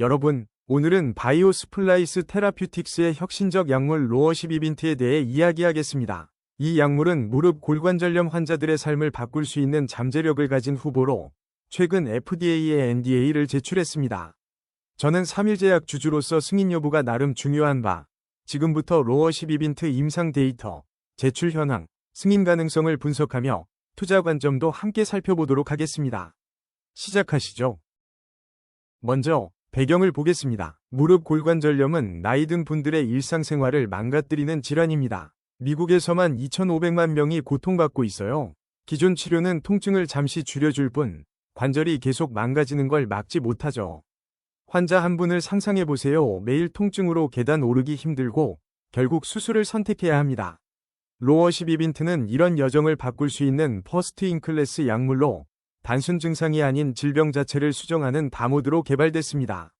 여러분, 오늘은 바이오 스플라이스 테라퓨틱스의 혁신적 약물 로어시비빈트에 대해 이야기하겠습니다. 이 약물은 무릎 골관절염 환자들의 삶을 바꿀 수 있는 잠재력을 가진 후보로 최근 FDA에 NDA를 제출했습니다. 저는 3일제약 주주로서 승인 여부가 나름 중요한 바, 지금부터 로어시비빈트 임상 데이터, 제출 현황, 승인 가능성을 분석하며 투자 관점도 함께 살펴보도록 하겠습니다. 시작하시죠. 먼저 배경을 보겠습니다. 무릎 골관절염은 나이 든 분들의 일상생활을 망가뜨리는 질환입니다. 미국에서만 2,500만 명이 고통받고 있어요. 기존 치료는 통증을 잠시 줄여줄 뿐 관절이 계속 망가지는 걸 막지 못하죠. 환자 한 분을 상상해 보세요. 매일 통증으로 계단 오르기 힘들고 결국 수술을 선택해야 합니다. 로어시비빈트는 이런 여정을 바꿀 수 있는 퍼스트 인클래스 약물로 단순 증상이 아닌 질병 자체를 수정하는 다모드로 개발됐습니다.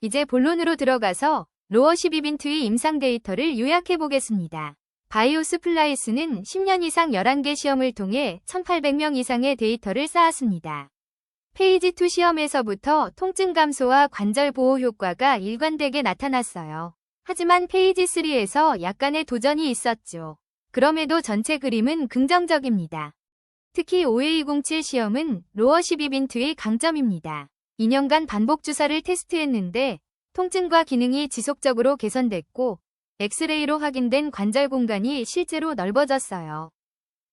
이제 본론으로 들어가서 로어시비빈트의 임상 데이터를 요약해 보겠습니다. 바이오스 플라이스는 10년 이상 11개 시험을 통해 1,800명 이상의 데이터를 쌓았습니다. 페이지 2 시험에서부터 통증 감소와 관절 보호 효과가 일관되게 나타났어요. 하지만 페이지 3에서 약간의 도전이 있었죠. 그럼에도 전체 그림은 긍정적입니다. 특히 OA07 시험은 로어시비빈트의 강점입니다. 2년간 반복 주사를 테스트했는데 통증과 기능이 지속적으로 개선됐고 엑스레이로 확인된 관절 공간이 실제로 넓어졌어요.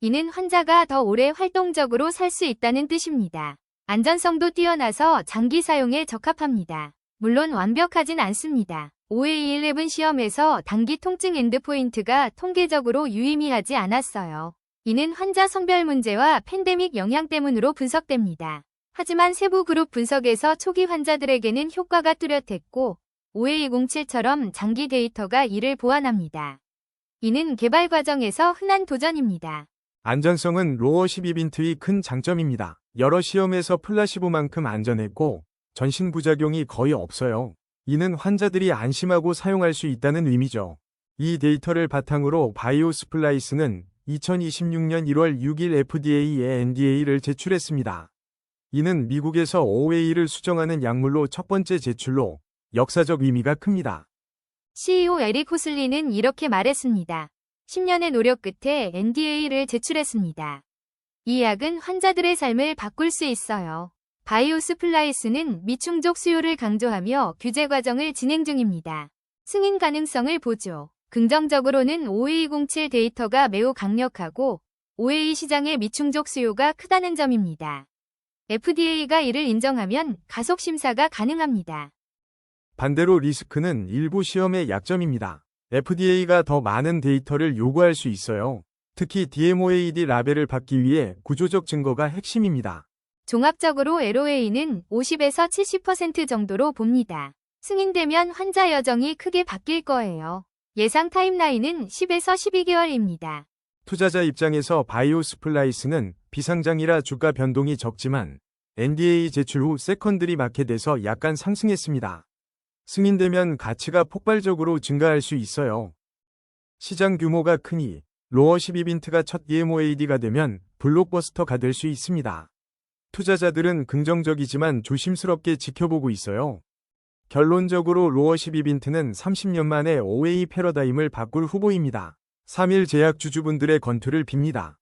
이는 환자가 더 오래 활동적으로 살 수 있다는 뜻입니다. 안전성도 뛰어나서 장기 사용에 적합합니다. 물론 완벽하진 않습니다. OA11 시험에서 단기 통증 엔드포인트가 통계적으로 유의미하지 않았어요. 이는 환자 성별 문제와 팬데믹 영향 때문으로 분석됩니다. 하지만 세부 그룹 분석에서 초기 환자들에게는 효과가 뚜렷했고 OA07처럼 장기 데이터가 이를 보완합니다. 이는 개발 과정에서 흔한 도전입니다. 안전성은 로어 12빈트의 큰 장점입니다. 여러 시험에서 플라시보만큼 안전했고 전신 부작용이 거의 없어요. 이는 환자들이 안심하고 사용할 수 있다는 의미죠. 이 데이터를 바탕으로 바이오 스플라이스는 2026년 1월 6일 FDA에 NDA를 제출했습니다. 이는 미국에서 OA를 수정하는 약물로 첫 번째 제출로 역사적 의미가 큽니다. CEO 에릭 호슬리는 이렇게 말했습니다. 10년의 노력 끝에 NDA를 제출했습니다. 이 약은 환자들의 삶을 바꿀 수 있어요. 바이오스 플라이스는 미충족 수요를 강조하며 규제 과정을 진행 중입니다. 승인 가능성을 보죠. 긍정적으로는 OA07 데이터가 매우 강력하고 OA 시장의 미충족 수요가 크다는 점입니다. FDA가 이를 인정하면 가속 심사가 가능합니다. 반대로 리스크는 일부 시험의 약점입니다. FDA가 더 많은 데이터를 요구할 수 있어요. 특히 DMOAD 라벨을 받기 위해 구조적 증거가 핵심입니다. 종합적으로 LOA는 50에서 70% 정도로 봅니다. 승인되면 환자 여정이 크게 바뀔 거예요. 예상 타임라인은 10에서 12개월입니다. 투자자 입장에서 바이오 스플라이스는 비상장이라 주가 변동이 적지만 NDA 제출 후 세컨드리 마켓에서 약간 상승했습니다. 승인되면 가치가 폭발적으로 증가할 수 있어요. 시장 규모가 크니 로어 12빈트가 첫 DMOAD가 되면 블록버스터가 될 수 있습니다. 투자자들은 긍정적이지만 조심스럽게 지켜보고 있어요. 결론적으로 로어 12빈트는 30년 만에 OA 패러다임을 바꿀 후보입니다. 3일 제약 주주분들의 건투를 빕니다.